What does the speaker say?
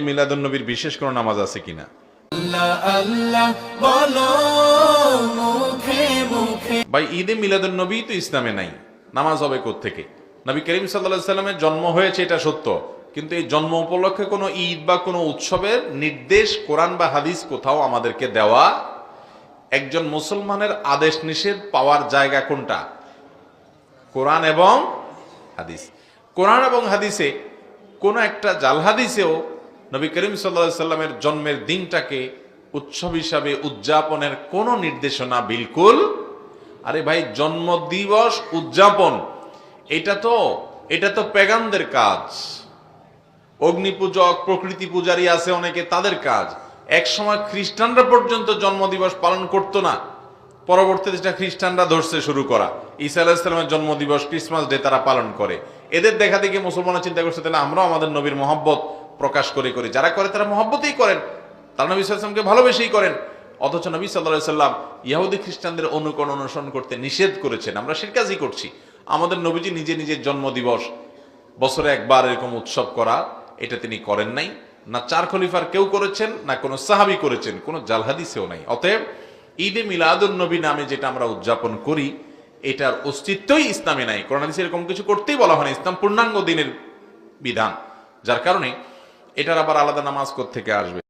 মিলাদুন নবীর বিশেষ কোনো নামাজ আছে কিনা? ভাই ঈদে মিলাদুন নবী তো ইসলামে নাই। নামাজ হবে থেকে নবী করিম সাল্লাহ সাল্লামের জন্ম হয়েছে এটা সত্য। কিন্তু এই জন্ম উপলক্ষে কোনো ঈদ বা কোনো উৎসবের নির্দেশ কোরআন বা হাদিস কোথাও আমাদেরকে দেওয়া একজন মুসলমানের আদেশ নিষেধ পাওয়ার জায়গা কোনটা? কোরআন এবং হাদিস। কোরআন এবং হাদিসে কোন একটা জাল হাদিসেও নবী করিম সাল্লা সাল্লামের জন্মের দিনটাকে উৎসব হিসাবে উদযাপনের কোনো নির্দেশনা বিলকুল? আরে ভাই জন্ম দিবস উদযাপন, এটা তো এটা তো পেগানদের কাজ। অগ্নি পূজক প্রকৃতি পূজারী আছে অনেকে, তাদের কাজ। এক সময় খ্রিস্টানরা পর্যন্ত জন্মদিবস পালন করতো না। পরবর্তীতে সেটা খ্রিস্টানরা ধরছে শুরু করা। ঈসা আলাহিসাল্লামের জন্মদিবস, ক্রিসমাস ডে তারা পালন করে। এদের দেখা দেখে মুসলমানরা চিন্তা করছে, তাহলে আমরাও আমাদের নবীর মহব্বত প্রকাশ করে করে। যারা করে তারা মহব্বতেই করেন। তারা নবী সাল্লামকে ভালোবেসেই করেন। অথচ নবী সাল্লাহ সাল্লাম ইহুদি খ্রিস্টানদের অনুকরণ অনুসরণ করতে নিষেধ করেছেন। আমরা সে কাজই করছি। আমাদের নবীজি নিজে নিজের জন্মদিবস, বছরে একবার এরকম উৎসব করা, এটা তিনি করেন নাই। না চার খলিফার কেউ করেছেন, না কোনো সাহাবি করেছেন, কোনো জালহাদিসেও নাই। অতএব ঈদে মিলাদুন নবী নামে যেটা আমরা উদযাপন করি, এটার অস্তিত্বই ইসলামে নাই। কোরআন এরকম কিছু করতেই বলা হয় ইসলাম পূর্ণাঙ্গ দিনের বিধান। যার কারণে এটার আবার আলাদা নামাজ থেকে আসবে?